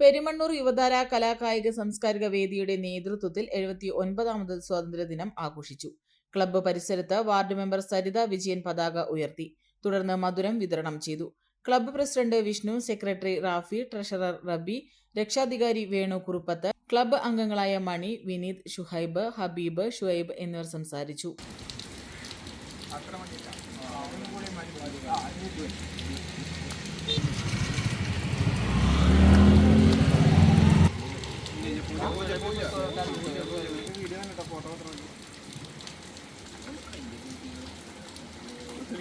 പെരുമണ്ണൂർ യുവതാര കലാകായിക സാംസ്കാരിക വേദിയുടെ നേതൃത്വത്തിൽ എഴുപത്തി ഒൻപതാമത് സ്വാതന്ത്ര്യദിനം ആഘോഷിച്ചു. ക്ലബ്ബ് പരിസരത്ത് വാർഡ് മെമ്പർ സരിത വിജയൻ പതാക ഉയർത്തി. തുടർന്ന് മധുരം വിതരണം ചെയ്തു. Club president Vishnu secretary Rafi treasurer Rabi രക്ഷാധികാരി വേണു കുറുപ്പത്ത് ക്ലബ്ബ് അംഗങ്ങളായ മണി വിനീത് ഷുഹൈബ് ഹബീബ് ഷുഹൈബ് എന്നിവർ സംസാരിച്ചു.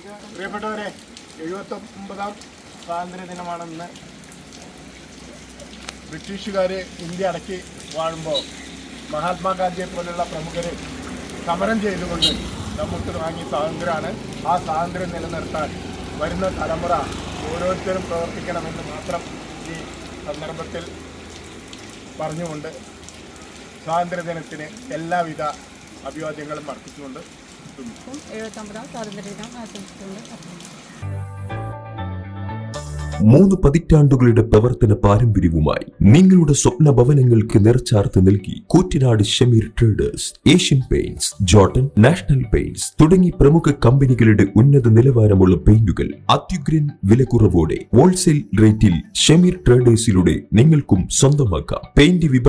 പ്രിയപ്പെട്ടവരെ എഴുപത്തി ഒമ്പതാം സ്വാതന്ത്ര്യ ദിനമാണെന്ന് ബ്രിട്ടീഷുകാർ ഇന്ത്യ അടക്കി വാഴുമ്പോൾ മഹാത്മാഗാന്ധിയെ പോലുള്ള പ്രമുഖരെ സമരം ചെയ്തുകൊണ്ട് നമുക്ക് വാങ്ങിയ സ്വാതന്ത്ര്യമാണ് ആ സ്വാതന്ത്ര്യം നിലനിർത്താൻ വരുന്ന തലമുറ ഓരോരുത്തരും പ്രവർത്തിക്കണമെന്ന് മാത്രം ഈ സന്ദർഭത്തിൽ പറഞ്ഞുകൊണ്ട് സ്വാതന്ത്ര്യദിനത്തിന് എല്ലാവിധ അഭിവാദ്യങ്ങളും അർപ്പിച്ചുകൊണ്ട്. എഴുപത്തൊമ്പതാം സ്വാതന്ത്ര്യദിനം ആശംസിച്ചുകൊണ്ട് മൂന്ന് പതിറ്റാണ്ടുകളുടെ പ്രവർത്തന പാരമ്പര്യവുമായി നിങ്ങളുടെ സ്വപ്ന ഭവനങ്ങൾക്ക് നിറച്ചാർത്ത് നൽകി Koottanad Shameer traders Asian paints Jotun national paints തുടങ്ങി പ്രമുഖ കമ്പനികളുടെ ഉന്നത നിലവാരമുള്ള പെയിന്റുകൾ അത്യുഗ്രൻ വിലക്കുറവോടെ ഹോൾസെയിൽ റേറ്റിൽ ഷമീർ ട്രേഡേഴ്സിലൂടെ നിങ്ങൾക്കും സ്വന്തമാക്കാം. പെയിന്റ്